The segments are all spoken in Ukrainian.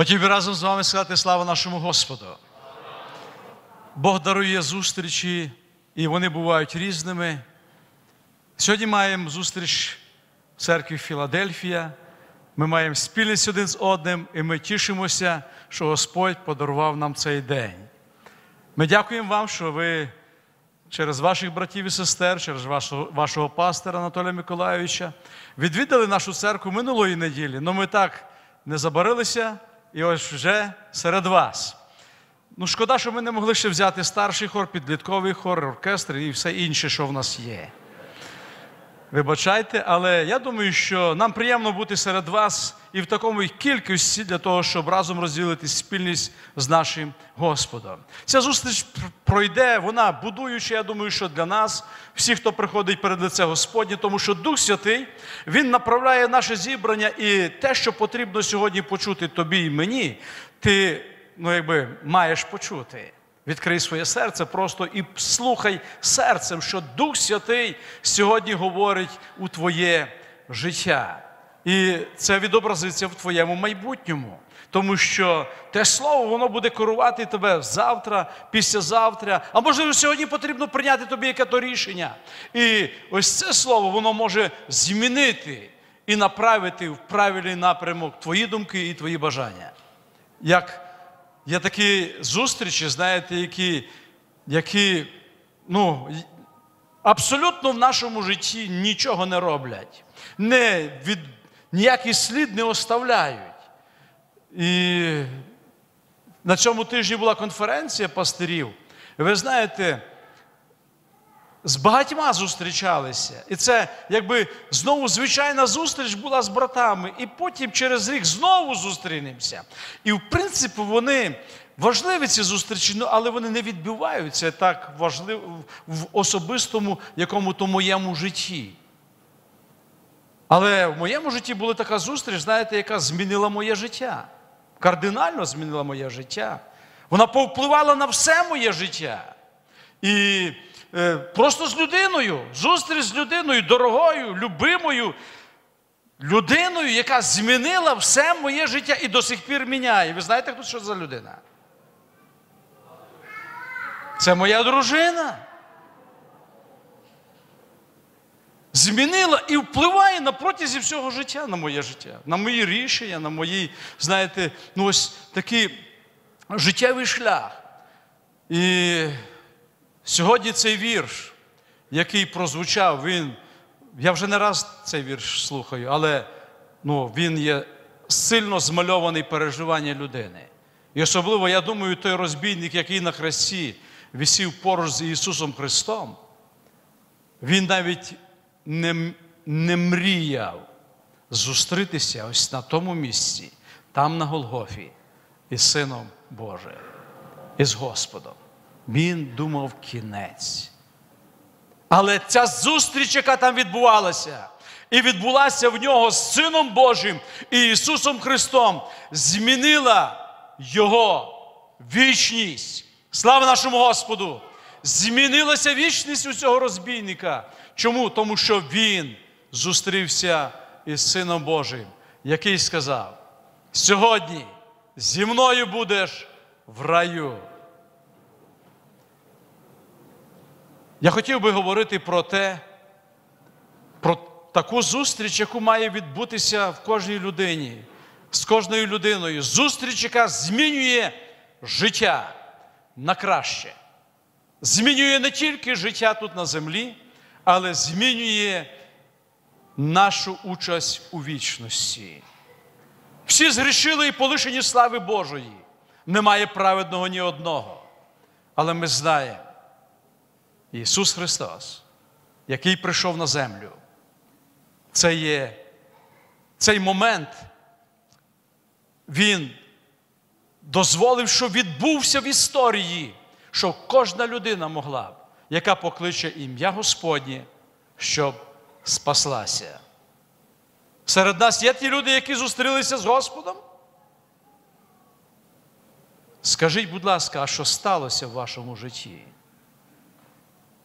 Хотів би разом з вами сказати слава нашому Господу. Бог дарує зустрічі, і вони бувають різними. Сьогодні маємо зустріч в церкві Філадельфія. Ми маємо спільність один з одним, і ми тішимося, що Господь подарував нам цей день. Ми дякуємо вам, що ви через ваших братів і сестер, через вашого, вашого пастора Анатолія Миколайовича відвідали нашу церкву минулої неділі. Ну ми так не забарилися, і ось вже серед вас. Ну, шкода, що ми не могли ще взяти старший хор, підлітковий хор, оркестр і все інше, що в нас є. Вибачайте, але я думаю, що нам приємно бути серед вас і в такому кількості для того, щоб разом розділити спільність з нашим Господом. Ця зустріч пройде, вона будуючи, я думаю, що для нас, всіх, хто приходить перед лице Господнє, тому що Дух Святий, Він направляє наше зібрання і те, що потрібно сьогодні почути тобі і мені, ти ну, якби, маєш почути. Відкрий своє серце просто і слухай серцем, що Дух Святий сьогодні говорить у твоє життя. І це відобразиться в твоєму майбутньому. Тому що те слово воно буде керувати тебе завтра, післязавтра. А можливо, сьогодні потрібно прийняти тобі яке-то рішення. І ось це слово воно може змінити і направити в правильний напрямок твої думки і твої бажання. Як Є такі зустрічі, знаєте, які, які ну, абсолютно в нашому житті нічого не роблять, не від, ніякий слід не оставляють. І на цьому тижні була конференція пастирів. Ви знаєте, з багатьма зустрічалися. І це якби знову звичайна зустріч була з братами, і потім через рік знову зустрінемося. І в принципі вони важливі ці зустрічі, ну, але вони не відбуваються так важливо в особистому якому-то моєму житті. Але в моєму житті була така зустріч, знаєте, яка змінила моє життя. Кардинально змінила моє життя. Вона повпливала на все моє життя. І просто з людиною, зустріч з людиною, дорогою, любимою людиною, яка змінила все моє життя і до сих пір міняє. Ви знаєте, хто що за людина? Це моя дружина. Змінила і впливає на протязі всього життя на моє життя, на мої рішення, на мої, знаєте, ну ось такий життєвий шлях. І Сьогодні цей вірш, який прозвучав, він, я вже не раз цей вірш слухаю, але ну, він є сильно змальований переживання людини. І особливо, я думаю, той розбійник, який на хресті висів поруч з Ісусом Христом, він навіть не, не мріяв зустрітися ось на тому місці, там на Голгофі, із Сином Божим, із Господом. Він думав кінець. Але ця зустріч, яка там відбувалася, і відбулася в нього з Сином Божим і Ісусом Христом, змінила Його вічність. Слава нашому Господу! Змінилася вічність у цього розбійника. Чому? Тому що він зустрівся із Сином Божим, який сказав: сьогодні зі мною будеш в раю. Я хотів би говорити про те, про таку зустріч, яку має відбутися в кожній людині, з кожною людиною. Зустріч, яка змінює життя на краще. Змінює не тільки життя тут на землі, але змінює нашу участь у вічності. Всі згрішили і полишені слави Божої. Немає праведного ні одного. Але ми знаємо. Ісус Христос, який прийшов на землю, це є цей момент, Він дозволив, що відбувся в історії, що кожна людина могла б, яка покличе ім'я Господнє, щоб спаслася. Серед нас є ті люди, які зустрілися з Господом? Скажіть, будь ласка, а що сталося в вашому житті?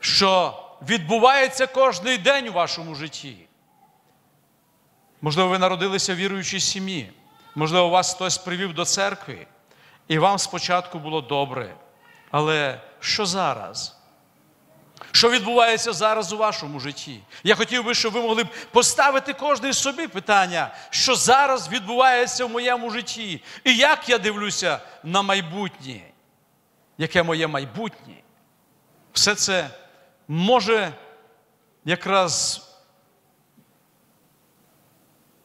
Що відбувається кожний день у вашому житті. Можливо, ви народилися в віруючій сім'ї. Можливо, вас хтось привів до церкви, і вам спочатку було добре. Але що зараз? Що відбувається зараз у вашому житті? Я хотів би, щоб ви могли б поставити кожний собі питання, що зараз відбувається в моєму житті, і як я дивлюся на майбутнє, яке моє майбутнє. Все це може якраз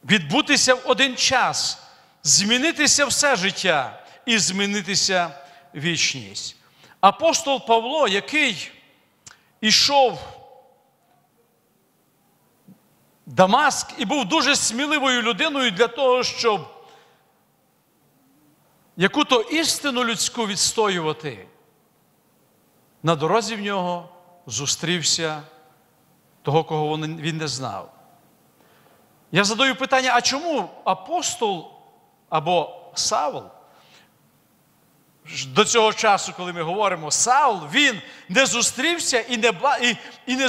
відбутися в один час, змінитися все життя і змінитися вічність. Апостол Павло, який ішов в Дамаск і був дуже сміливою людиною для того, щоб яку-то істину людську відстоювати, на дорозі в нього зустрівся того, кого він не знав. Я задаю питання: а чому апостол або Савл до цього часу, коли ми говоримо, Саул, він не зустрівся і не і, і не,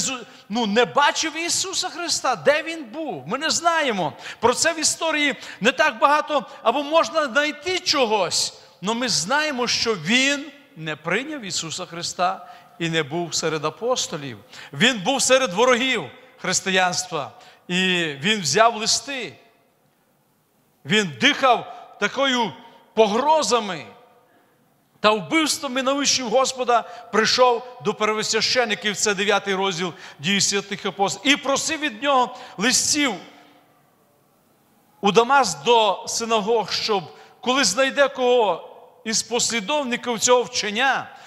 ну, не бачив Ісуса Христа. Де Він був? Ми не знаємо. Про це в історії не так багато, або можна знайти чогось. Але ми знаємо, що Він не прийняв Ісуса Христа і не був серед апостолів. Він був серед ворогів християнства. І він взяв листи. Він дихав такою погрозами та вбивствами на вищів Господа прийшов до первосвящеників, це 9 розділ дії святих апостолів, і просив від нього листів у Дамас до синагог, щоб коли знайде кого із послідовників цього вчення,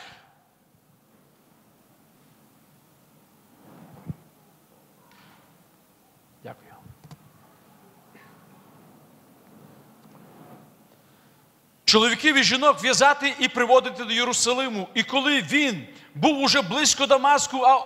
чоловіків і жінок в'язати і приводити до Єрусалиму. І коли він був уже близько Дамаску, а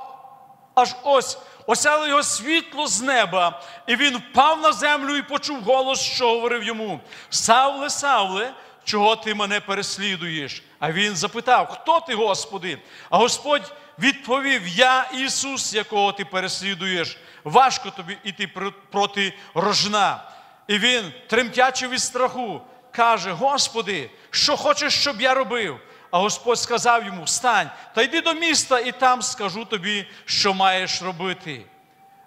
аж ось осяло його світло з неба, і він впав на землю і почув голос, що говорив йому: Савле, Савле, чого ти мене переслідуєш? А він запитав: Хто ти, Господи? А Господь відповів: Я Ісус, якого ти переслідуєш. Важко тобі йти проти рожна. І він, тремтячи від страху, каже: Господи, що хочеш, щоб я робив? А Господь сказав йому: Встань та йди до міста, і там скажу тобі, що маєш робити.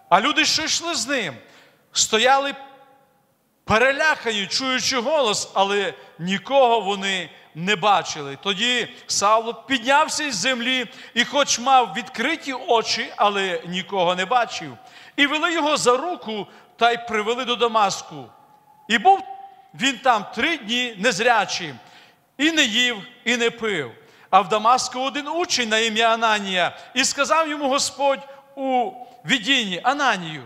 А люди, що йшли з ним, стояли перелякані, чуючи голос, але нікого вони не бачили. Тоді Савло піднявся із землі і, хоч мав відкриті очі, але нікого не бачив. І вели його за руку та й привели до Дамаску. І був він там три дні незрячий, і не їв, і не пив. А в Дамаску один учень на ім'я Ананія, і сказав йому Господь у видінні Ананію.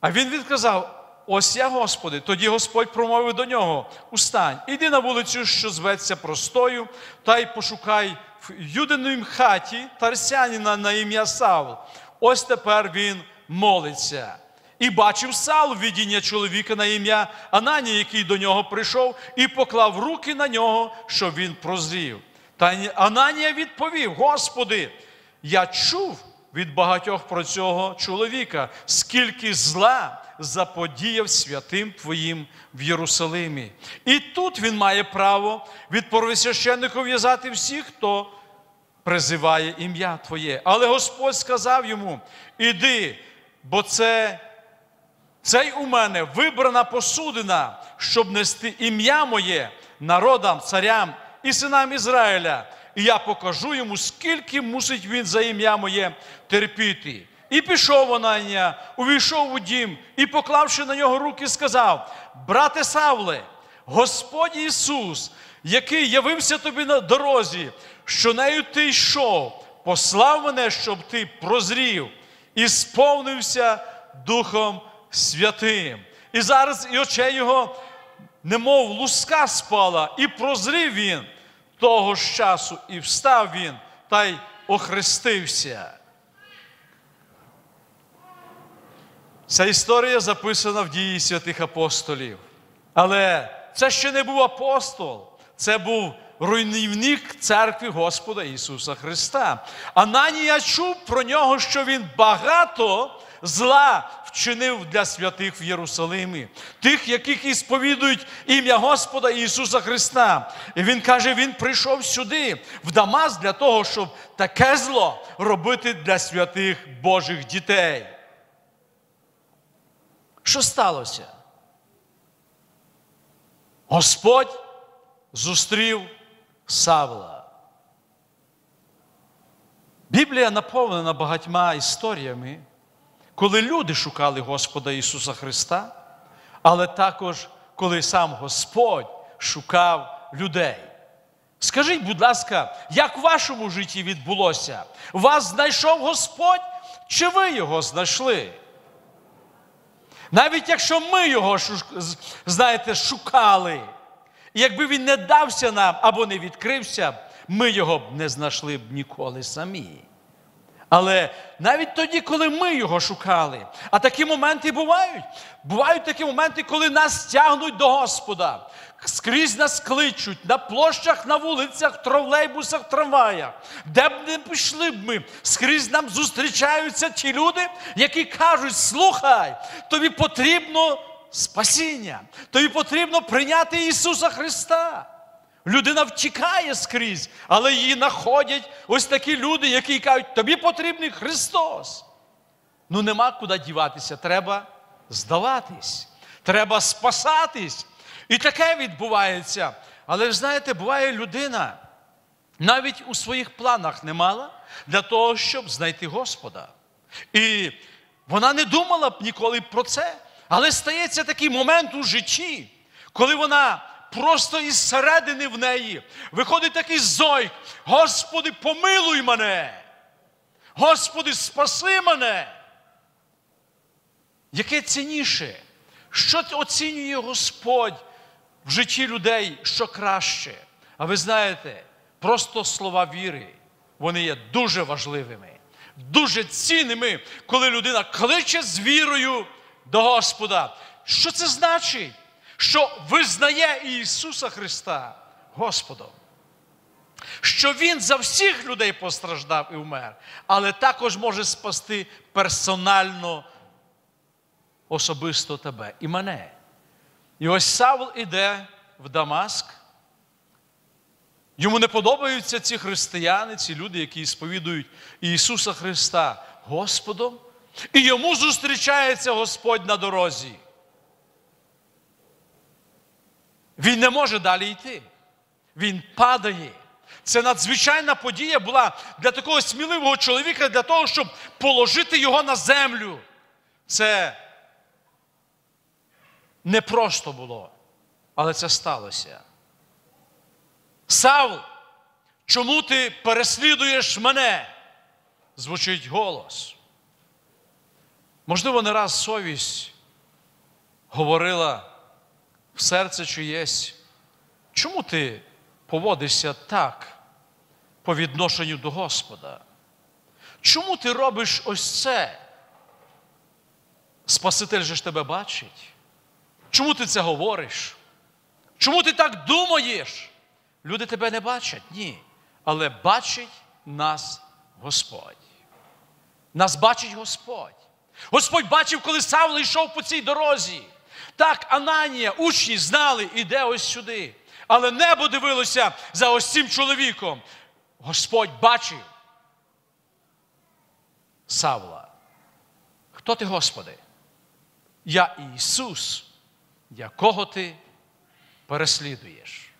А він відказав: Ось я, Господи. Тоді Господь промовив до нього: Устань, іди на вулицю, що зветься простою, та й пошукай в юдинім хаті тарсяніна на ім'я Савл. Ось тепер він молиться. І бачив Сал видіння чоловіка на ім'я Ананія, який до нього прийшов, і поклав руки на нього, щоб він прозрів. Та Ананія відповів: Господи, я чув від багатьох про цього чоловіка, скільки зла заподіяв святим Твоїм в Єрусалимі. І тут він має право від первосвященника в'язати всіх, хто призиває ім'я Твоє. Але Господь сказав йому: Іди, бо це. Цей у мене вибрана посудина, щоб нести ім'я моє народам, царям і синам Ізраїля. І я покажу йому, скільки мусить він за ім'я моє терпіти. І пішов Ананія, увійшов у дім і, поклавши на нього руки, сказав: Брате Савле, Господь Ісус, який явився тобі на дорозі, що нею ти йшов, послав мене, щоб ти прозрів і сповнився Духом святим. І зараз і очей його, немов луска спала, і прозрів він того ж часу, і встав він та й охрестився. Ця історія записана в дії святих апостолів. Але це ще не був апостол, це був руйнівник церкви Господа Ісуса Христа. Ананія чув про нього, що він багато зла вчинив для святих в Єрусалимі, тих, яких і сповідують ім'я Господа Ісуса Христа. І Він каже, Він прийшов сюди, в Дамас, для того, щоб таке зло робити для святих Божих дітей. Що сталося? Господь зустрів Савла. Біблія наповнена багатьма історіями, коли люди шукали Господа Ісуса Христа, але також коли сам Господь шукав людей. Скажіть, будь ласка, як в вашому житті відбулося? Вас знайшов Господь, чи ви його знайшли? Навіть якщо ми його, знаєте, шукали, якби він не дався нам або не відкрився, ми його б не знайшли б ніколи самі. Але навіть тоді, коли ми його шукали, а такі моменти бувають. Бувають такі моменти, коли нас тягнуть до Господа. Скрізь нас кличуть на площах, на вулицях, тролейбусах, трамваях. Де б не пішли б ми, скрізь нам зустрічаються ті люди, які кажуть: слухай, тобі потрібно спасіння, тобі потрібно прийняти Ісуса Христа. Людина втікає скрізь, але її знаходять ось такі люди, які кажуть, тобі потрібний Христос. Ну нема куди діватися, треба здаватись, треба спасатись. І таке відбувається. Але ж знаєте, буває людина, навіть у своїх планах не мала для того, щоб знайти Господа. І вона не думала б ніколи про це. Але стається такий момент у житті, коли вона просто із середини в неї виходить такий зойк. Господи, помилуй мене. Господи, спаси мене. Яке цінніше? Що оцінює Господь в житті людей, що краще? А ви знаєте, просто слова віри, вони є дуже важливими, дуже цінними, коли людина кличе з вірою до Господа. Що це значить? Що визнає Ісуса Христа Господом. Що Він за всіх людей постраждав і вмер, але також може спасти персонально, особисто тебе і мене. І ось Савл іде в Дамаск. Йому не подобаються ці християни, ці люди, які сповідують Ісуса Христа Господом. І йому зустрічається Господь на дорозі. Він не може далі йти. Він падає. Це надзвичайна подія була для такого сміливого чоловіка, для того, щоб положити його на землю. Це не просто було, але це сталося. Савл, чому ти переслідуєш мене? Звучить голос. Можливо, не раз совість говорила в серце чиєсь, чому ти поводишся так по відношенню до Господа? Чому ти робиш ось це? Спаситель же ж тебе бачить. Чому ти це говориш? Чому ти так думаєш? Люди тебе не бачать? Ні. Але бачить нас Господь. Нас бачить Господь. Господь бачив, коли Савл йшов по цій дорозі. Так, Ананія, учні знали, іде ось сюди. Але небо дивилося за ось цим чоловіком. Господь бачив Савла. Хто ти, Господи? Я Ісус, якого ти переслідуєш.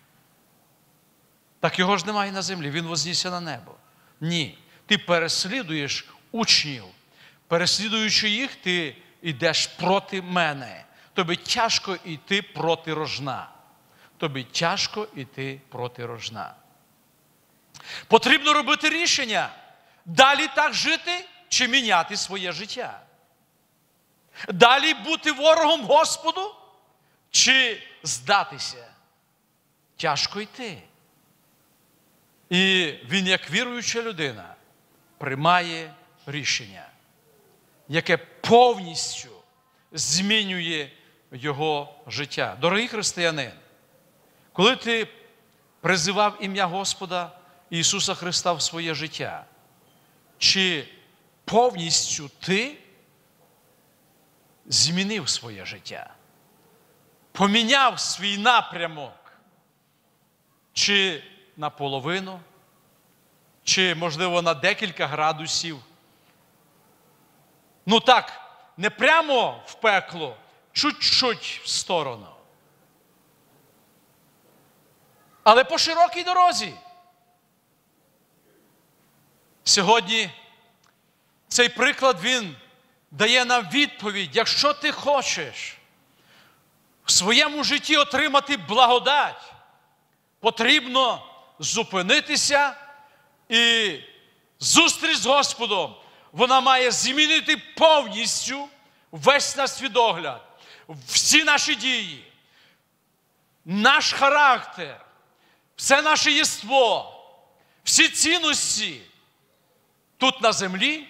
Так його ж немає на землі, Він вознісся на небо. Ні. Ти переслідуєш учнів. Переслідуючи їх, ти йдеш проти мене. Тобі тяжко йти проти рожна. Тобі тяжко йти проти рожна. Потрібно робити рішення. Далі так жити чи міняти своє життя. Далі бути ворогом Господу чи здатися. Тяжко йти. І він, як віруюча людина, приймає рішення яке повністю змінює його життя. Дорогий християнин, коли ти призивав ім'я Господа Ісуса Христа в своє життя, чи повністю ти змінив своє життя, поміняв свій напрямок чи наполовину, чи, можливо, на декілька градусів. Ну так, не прямо в пекло, чуть-чуть в сторону. Але по широкій дорозі. Сьогодні цей приклад він дає нам відповідь, якщо ти хочеш в своєму житті отримати благодать, потрібно зупинитися і зустріч з Господом. Вона має змінити повністю весь наш свідогляд, всі наші дії, наш характер, все наше єство, всі цінності тут на землі,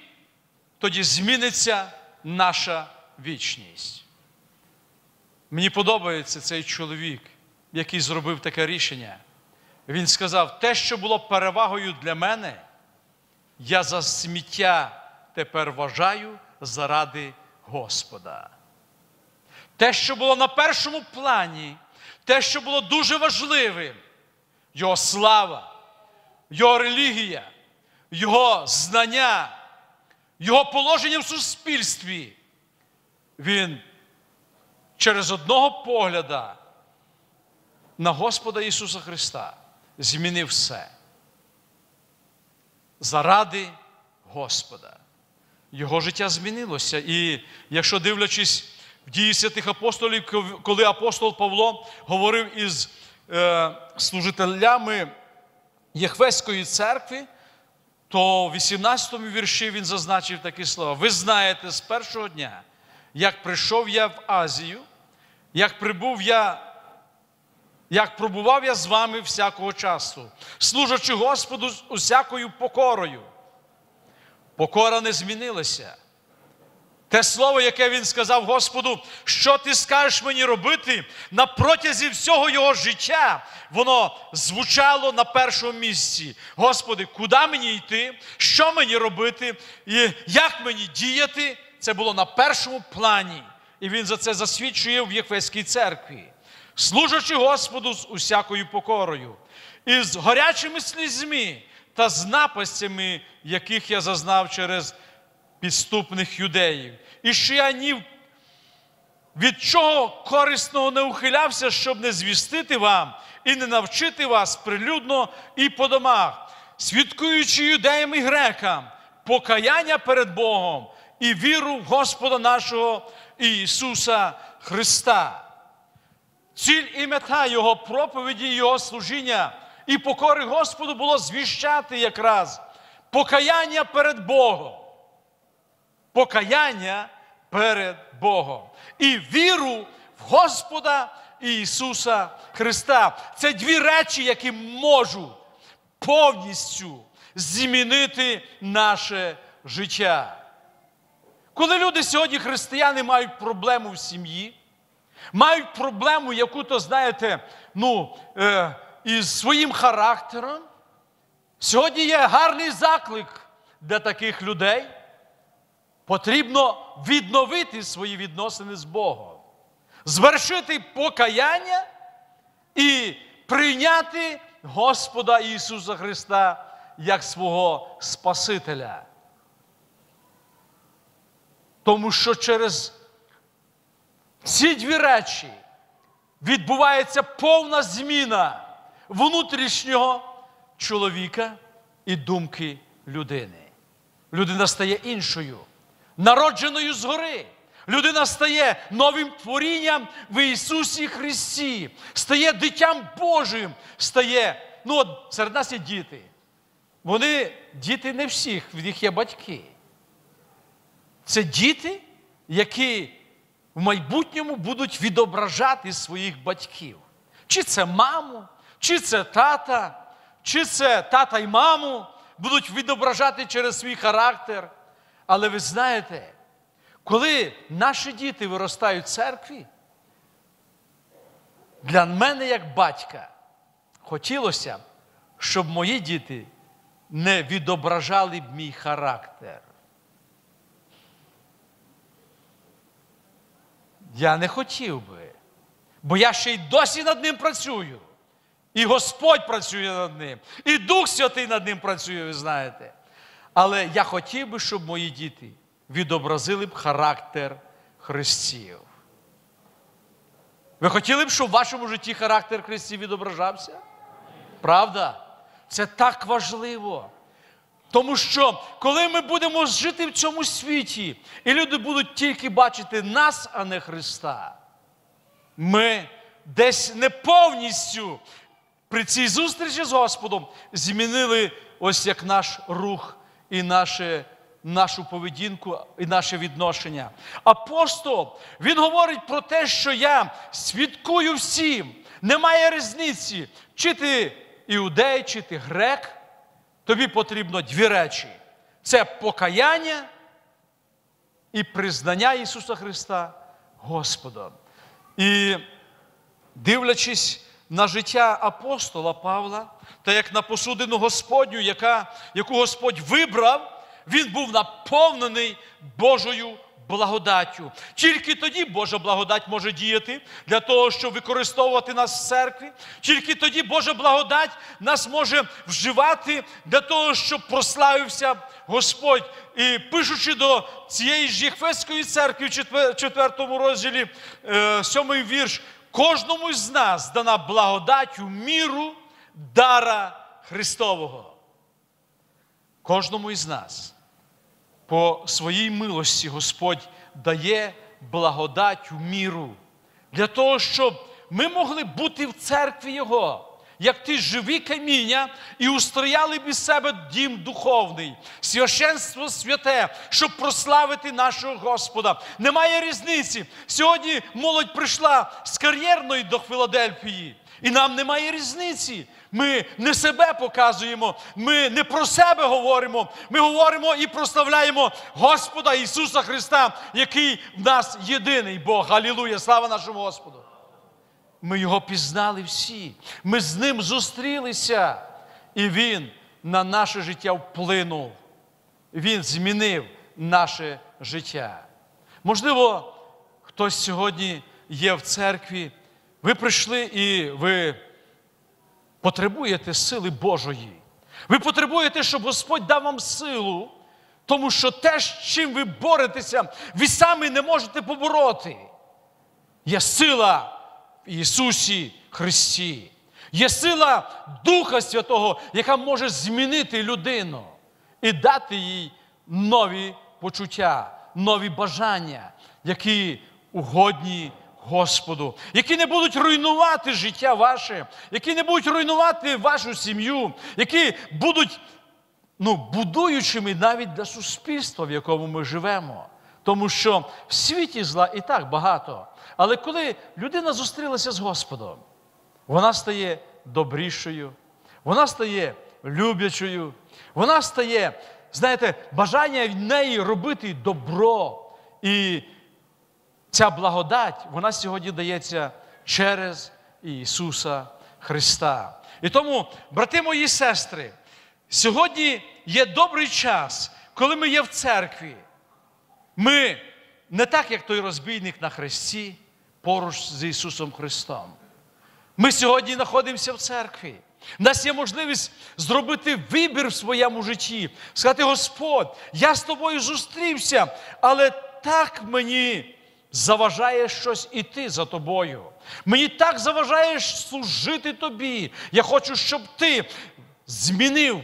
тоді зміниться наша вічність. Мені подобається цей чоловік, який зробив таке рішення. Він сказав: те, що було перевагою для мене, я за сміття тепер вважаю заради Господа. Те, що було на першому плані, те, що було дуже важливим, його слава, його релігія, його знання, його положення в суспільстві, він через одного погляда на Господа Ісуса Христа змінив все. Заради Господа. Його життя змінилося. І якщо дивлячись в дії святих апостолів, коли апостол Павло говорив із е, служителями Єхвеської церкви, то в 18 му вірші він зазначив такі слова. Ви знаєте з першого дня, як прийшов я в Азію, як прибув я. Як пробував я з вами всякого часу, служачи Господу усякою покорою. Покора не змінилася. Те слово, яке він сказав Господу, що ти скажеш мені робити на протязі всього його життя, воно звучало на першому місці. Господи, куди мені йти, що мені робити, і як мені діяти, це було на першому плані. І він за це засвідчує в Єхвеській церкві, служачи Господу з усякою покорою, і з горячими слізьми та з напастями, яких я зазнав через підступних юдеїв. І що я ні від чого корисного не ухилявся, щоб не звістити вам і не навчити вас прилюдно і по домах, свідкуючи юдеям і грекам, покаяння перед Богом і віру в Господа нашого Ісуса Христа. Ціль і мета Його проповіді, Його служіння і покори Господу було звіщати якраз покаяння перед Богом. Покаяння перед Богом. І віру в Господа Ісуса Христа. Це дві речі, які можуть повністю змінити наше життя. Коли люди сьогодні, християни, мають проблему в сім'ї, мають проблему, яку то, знаєте, ну, е, із своїм характером, сьогодні є гарний заклик для таких людей. Потрібно відновити свої відносини з Богом, звершити покаяння і прийняти Господа Ісуса Христа як свого Спасителя. Тому що через ці дві речі відбувається повна зміна внутрішнього чоловіка і думки людини. Людина стає іншою, народженою згори. Людина стає новим творінням в Ісусі Христі, стає дитям Божим, стає. Ну, от серед нас є діти. Вони діти не всіх, в них є батьки. Це діти, які в майбутньому будуть відображати своїх батьків. Чи це маму, чи це тата, чи це тата й маму будуть відображати через свій характер. Але ви знаєте, коли наші діти виростають в церкві, для мене, як батька, хотілося, щоб мої діти не відображали б мій характер. Я не хотів би, бо я ще й досі над ним працюю. І Господь працює над ним, і Дух Святий над ним працює, ви знаєте. Але я хотів би, щоб мої діти відобразили б характер Христів. Ви хотіли б, щоб в вашому житті характер Христів відображався? Правда? Це так важливо. Тому що, коли ми будемо жити в цьому світі, і люди будуть тільки бачити нас, а не Христа, ми десь не повністю при цій зустрічі з Господом змінили ось як наш рух і наше, нашу поведінку і наше відношення. Апостол, він говорить про те, що я свідкую всім. Немає різниці, чи ти іудей, чи ти грек. Тобі потрібно дві речі: це покаяння і признання Ісуса Христа Господом. І дивлячись на життя апостола Павла, та як на посудину Господню, яка, яку Господь вибрав, він був наповнений Божою благодаттю. Тільки тоді Божа благодать може діяти для того, щоб використовувати нас в церкві. Тільки тоді Божа благодать нас може вживати для того, щоб прославився Господь. І пишучи до цієї ж Єхвестської церкви в четвертому розділі, е, сьомий вірш, кожному з нас дана благодать у міру дара Христового. Кожному із нас по своїй милості Господь дає благодать у міру для того, щоб ми могли бути в церкві Його. Як ті живі каміння, і устрояли б із себе дім духовний, священство святе, щоб прославити нашого Господа. Немає різниці. Сьогодні молодь прийшла з кар'єрної до Філадельфії, і нам немає різниці. Ми не себе показуємо, ми не про себе говоримо. Ми говоримо і прославляємо Господа Ісуса Христа, який в нас єдиний Бог. Алілуя! Слава нашому Господу! Ми його пізнали всі. Ми з ним зустрілися. І Він на наше життя вплинув. Він змінив наше життя. Можливо, хтось сьогодні є в церкві, ви прийшли і ви потребуєте сили Божої. Ви потребуєте, щоб Господь дав вам силу, тому що те, з чим ви боретеся, ви самі не можете побороти. Є сила Ісусі Христі. Є сила Духа Святого, яка може змінити людину і дати їй нові почуття, нові бажання, які угодні Господу, які не будуть руйнувати життя ваше, які не будуть руйнувати вашу сім'ю, які будуть ну, будуючими навіть для суспільства, в якому ми живемо. Тому що в світі зла і так багато. Але коли людина зустрілася з Господом, вона стає добрішою, вона стає люблячою, вона стає, знаєте, бажання в неї робити добро. І ця благодать, вона сьогодні дається через Ісуса Христа. І тому, брати мої сестри, сьогодні є добрий час, коли ми є в церкві. Ми не так, як той розбійник на хресті, поруч з Ісусом Христом. Ми сьогодні знаходимося в церкві. У нас є можливість зробити вибір в своєму житті, сказати: Господь, я з тобою зустрівся, але так мені заважає щось іти за тобою. Мені так заважає служити тобі. Я хочу, щоб ти змінив,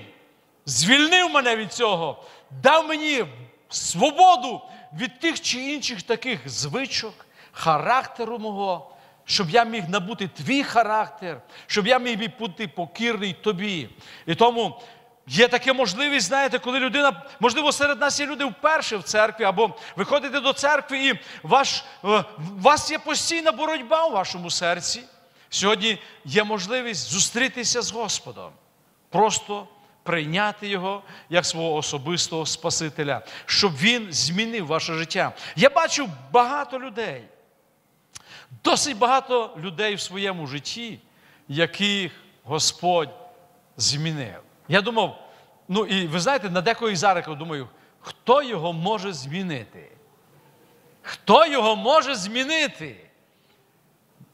звільнив мене від цього, дав мені свободу від тих чи інших таких звичок, характеру мого, щоб я міг набути твій характер, щоб я міг бути покірний тобі. І тому є така можливість, знаєте, коли людина, можливо, серед нас є люди вперше в церкві, або ви ходите до церкви, і ваш, е, у вас є постійна боротьба у вашому серці. Сьогодні є можливість зустрітися з Господом. Просто прийняти Його як свого особистого Спасителя, щоб Він змінив ваше життя. Я бачу багато людей, досить багато людей в своєму житті, яких Господь змінив. Я думав, ну і ви знаєте, на декої зараз думаю, хто його може змінити? Хто його може змінити?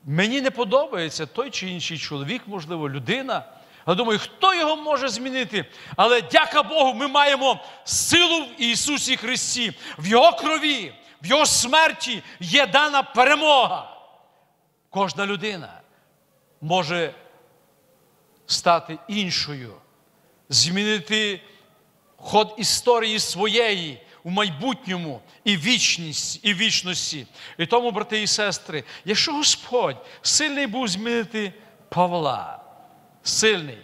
Мені не подобається той чи інший чоловік, можливо, людина. Але думаю, хто його може змінити? Але дяка Богу, ми маємо силу в Ісусі Христі, в Його крові, в Його смерті є дана перемога. Кожна людина може стати іншою, змінити ход історії своєї у майбутньому і вічність, і вічності. І тому, брати і сестри, якщо Господь сильний був змінити Павла, сильний,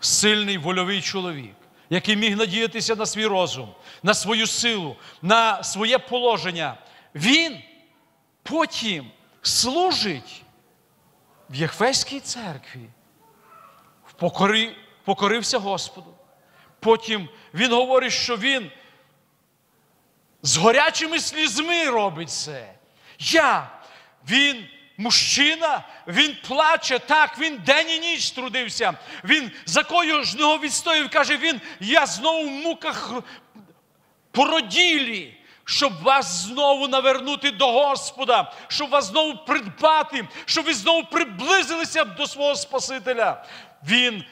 сильний вольовий чоловік, який міг надіятися на свій розум, на свою силу, на своє положення, він потім служить в Єхвейській церкві, покори, покорився Господу. Потім він говорить, що він з горячими слізьми робить це. Я, він мужчина, він плаче, так, він день і ніч трудився. Він за нього відстояв, каже він, я знову в муках породілі. Щоб вас знову навернути до Господа, щоб вас знову придбати, щоб ви знову приблизилися до свого Спасителя. Він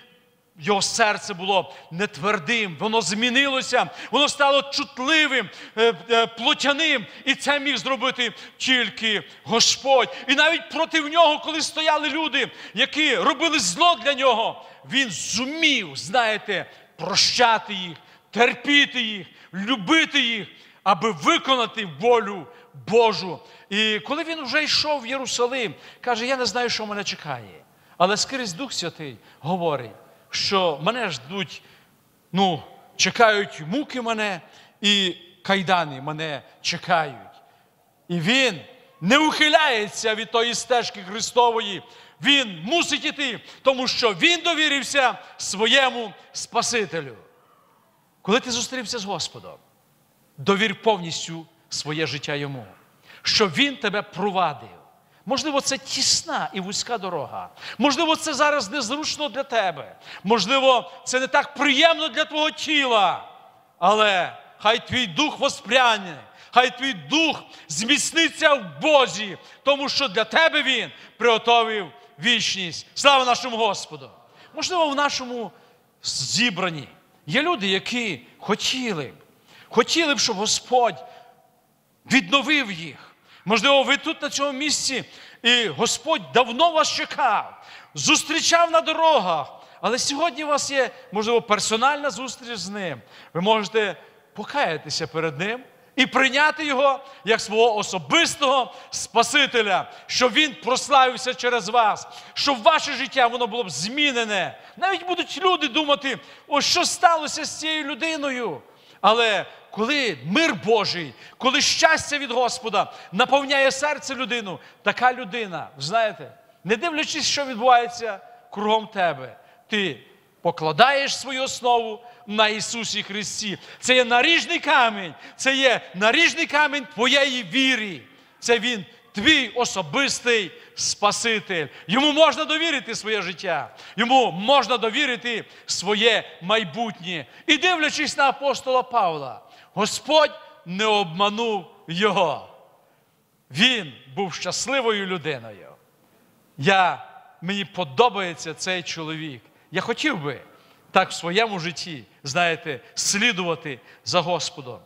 його серце було не твердим, воно змінилося, воно стало чутливим, е, е, плотяним. І це міг зробити тільки Господь. І навіть проти нього, коли стояли люди, які робили зло для нього, він зумів, знаєте, прощати їх, терпіти їх, любити їх, аби виконати волю Божу. І коли він вже йшов в Єрусалим, каже: Я не знаю, що мене чекає. Але скрізь Дух Святий говорить що мене ждуть, ну, чекають муки мене, і кайдани мене чекають. І він не ухиляється від тої стежки Христової. Він мусить іти, тому що він довірився своєму Спасителю. Коли ти зустрівся з Господом, довір повністю своє життя йому, що Він тебе провадив. Можливо, це тісна і вузька дорога. Можливо, це зараз незручно для тебе. Можливо, це не так приємно для твого тіла. Але хай твій дух воспряне, хай твій дух зміцниться в Бозі, тому що для тебе Він приготовив вічність. Слава нашому Господу! Можливо, в нашому зібранні є люди, які хотіли хотіли б, щоб Господь відновив їх. Можливо, ви тут на цьому місці, і Господь давно вас чекав, зустрічав на дорогах. Але сьогодні у вас є, можливо, персональна зустріч з ним. Ви можете покаятися перед ним і прийняти його як свого особистого Спасителя, щоб він прославився через вас, щоб ваше життя воно було б змінене. Навіть будуть люди думати, о, що сталося з цією людиною. Але коли мир Божий, коли щастя від Господа наповняє серце людину, така людина, знаєте, не дивлячись, що відбувається кругом тебе, ти покладаєш свою основу на Ісусі Христі. Це є наріжний камінь, це є наріжний камінь твоєї віри. Це Він твій особистий Спаситель. Йому можна довірити своє життя, йому можна довірити своє майбутнє. І дивлячись на апостола Павла, Господь не обманув його. Він був щасливою людиною. Я, Мені подобається цей чоловік. Я хотів би так в своєму житті, знаєте, слідувати за Господом.